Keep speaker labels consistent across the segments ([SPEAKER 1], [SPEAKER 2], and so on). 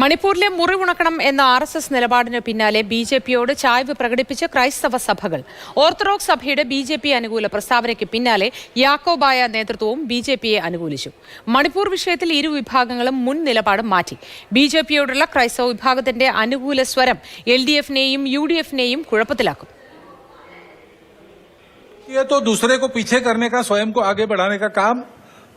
[SPEAKER 1] മണിപ്പൂരിലെ മുറിവുണക്കണം എന്ന R S S നിലപാടിന് പിന്നാലെ ബി ജെ പിയോട് ചായ്വ് പ്രകടിപ്പിച്ച് ക്രൈസ്തവ സഭകൾ ഓർത്തഡോക്സ് സഭയുടെ ബി ജെ പി അനുകൂല പ്രസ്താവനയ്ക്ക് പിന്നാലെ യാക്കോബായ നേതൃത്വവും ബി ജെ പിയെ അനുകൂലിച്ചു മണിപ്പൂർ വിഷയത്തിൽ ഇരു വിഭാഗങ്ങളും മുൻ നിലപാടും മാറ്റി ബി ജെ പിയോടുള്ള ക്രൈസ്തവ വിഭാഗത്തിന്റെ അനുകൂല സ്വരം എൽ ഡി എഫിനെയും യു ഡി എഫിനെയും കുഴപ്പത്തിലാക്കും
[SPEAKER 2] ये तो दूसरे को पीछे करने का स्वयं को आगे बढ़ाने का काम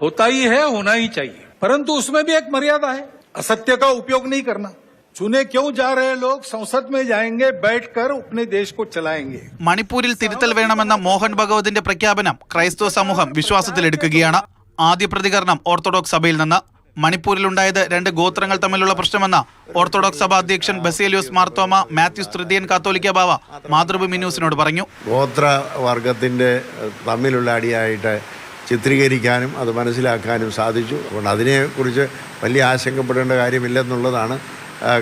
[SPEAKER 2] होता ही है होना ही चाहिए परंतु उसमें भी एक मर्यादा है असत्य का उपयोग नहीं करना चुने क्यों जा रहे लोग संसद में जाएंगे बैठकर अपने देश को चलाएंगे
[SPEAKER 3] മണിപ്പൂരിൽ തിരുത്തൽ വേണമെന്ന മോഹൻ ഭഗവതിന്റെ പ്രഖ്യാപനം ക്രൈസ്തവ സമൂഹം വിശ്വാസത്തിലെടുക്കുകയാണ് ആദ്യ പ്രതികരണം ഓർത്തഡോക്സ് സഭയിൽ നിന്ന് മണിപ്പൂരിലുണ്ടായത് രണ്ട് ഗോത്രങ്ങൾ തമ്മിലുള്ള പ്രശ്നമെന്ന ഓർത്തഡോക്സ് സഭ അധ്യക്ഷൻ ബസേലിയോസ് മാർത്തോമ മാത്യൂസ് തൃതീയൻ കാത്തോലിക്ക ബാവ മാതൃഭൂമി ന്യൂസിനോട് പറഞ്ഞു
[SPEAKER 4] ഗോത്രവർഗത്തിൻ്റെ തമ്മിലുള്ള അടിയായിട്ട് ചിത്രീകരിക്കാനും അത് മനസ്സിലാക്കാനും സാധിച്ചു. അതുകൊണ്ട് അതിനെക്കുറിച്ച് വലിയ ആശങ്കപ്പെടേണ്ട കാര്യമില്ലെന്നുള്ളതാണ്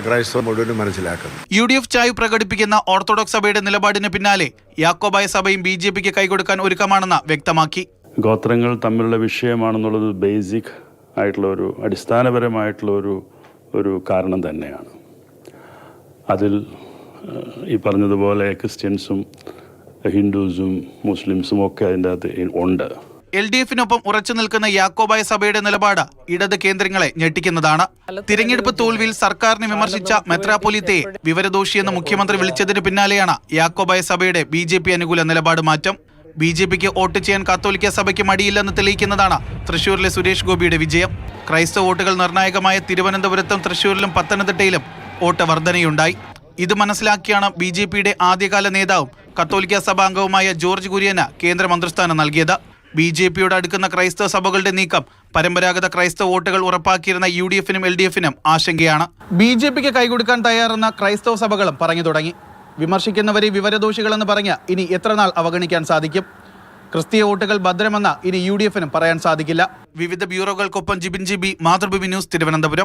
[SPEAKER 4] ക്രൈസ്തവ മുഴുവനും മനസ്സിലാക്കുന്നത്.
[SPEAKER 3] യു ഡി എഫ് ചായ് പ്രകടിപ്പിക്കുന്ന ഓർത്തഡോക്സ് സഭയുടെ നിലപാടിന് പിന്നാലെ യാക്കോബായ സഭയും ബി ജെ പിക്ക് കൈകൊടുക്കാൻ ഒരുക്കമാണെന്ന് വ്യക്തമാക്കി.
[SPEAKER 5] ഗോത്രങ്ങൾ തമ്മിലുള്ള വിഷയമാണെന്നുള്ളത് ബേസിക് ആയിട്ടുള്ള ഒരു അടിസ്ഥാനപരമായിട്ടുള്ള ഒരു ഒരു കാരണം തന്നെയാണ്. അതിൽ ഈ പറഞ്ഞതുപോലെ ക്രിസ്ത്യൻസും ഹിന്ദുസും മുസ്ലിംസും ഒക്കെ അതിന്റെ അകത്ത് ഉണ്ട്.
[SPEAKER 3] എൽ ഡി എഫിനൊപ്പം ഉറച്ചു നിൽക്കുന്ന യാക്കോബായ സഭയുടെ നിലപാട് ഇടത് കേന്ദ്രങ്ങളെ ഞെട്ടിക്കുന്നതാണ്. തിരഞ്ഞെടുപ്പ് തോൽവിയിൽ സർക്കാരിനെ വിമർശിച്ച മെത്രാപ്പൊലിത്തയെ വിവരദോഷിയെന്ന് മുഖ്യമന്ത്രി വിളിച്ചതിന് പിന്നാലെയാണ് യാക്കോബായ സഭയുടെ ബി അനുകൂല നിലപാട് മാറ്റം. ബി ജെ പിക്ക് വോട്ട് ചെയ്യാൻ കാത്തോലിക്ക സഭയ്ക്ക് മടിയില്ലെന്ന് തെളിയിക്കുന്നതാണ് തൃശൂരിലെ സുരേഷ് ഗോപിയുടെ വിജയം. ക്രൈസ്തവ വോട്ടുകൾ നിർണായകമായ തിരുവനന്തപുരത്തും തൃശൂരിലും പത്തനംതിട്ടയിലും വോട്ട് വർധനയുണ്ടായി. ഇത് മനസ്സിലാക്കിയാണ് ബി ജെ പിയുടെ ആദ്യകാല നേതാവും കത്തോലിക്ക സഭാംഗവുമായ ജോർജ് കുര്യന് കേന്ദ്ര മന്ത്രിസ്ഥാനം നൽകിയത്. ബി ജെ പിയോട് അടുക്കുന്ന ക്രൈസ്തവ സഭകളുടെ നീക്കം പരമ്പരാഗത ക്രൈസ്തവ വോട്ടുകൾ ഉറപ്പാക്കിയിരുന്ന യു ഡി എഫിനും എൽ ഡി എഫിനും ആശങ്കയാണ്. ബി ജെ പിക്ക് കൈകൊടുക്കാൻ തയ്യാറെന്ന ക്രൈസ്തവ സഭകളും പറഞ്ഞു തുടങ്ങി. വിമർശിക്കുന്നവരെ വിവരദോഷികളെന്ന് പറഞ്ഞ് ഇനി എത്രനാൾ അവഗണിക്കാൻ സാധിക്കും? ക്രിസ്തീയ വോട്ടുകൾ ഭദ്രമെന്ന ഇനി യു ഡി എഫിനും പറയാൻ സാധിക്കില്ല. വിവിധ ബ്യൂറോകൾക്കൊപ്പം ജിബിൻ ജിബി മാതൃഭൂമി ന്യൂസ് തിരുവനന്തപുരം.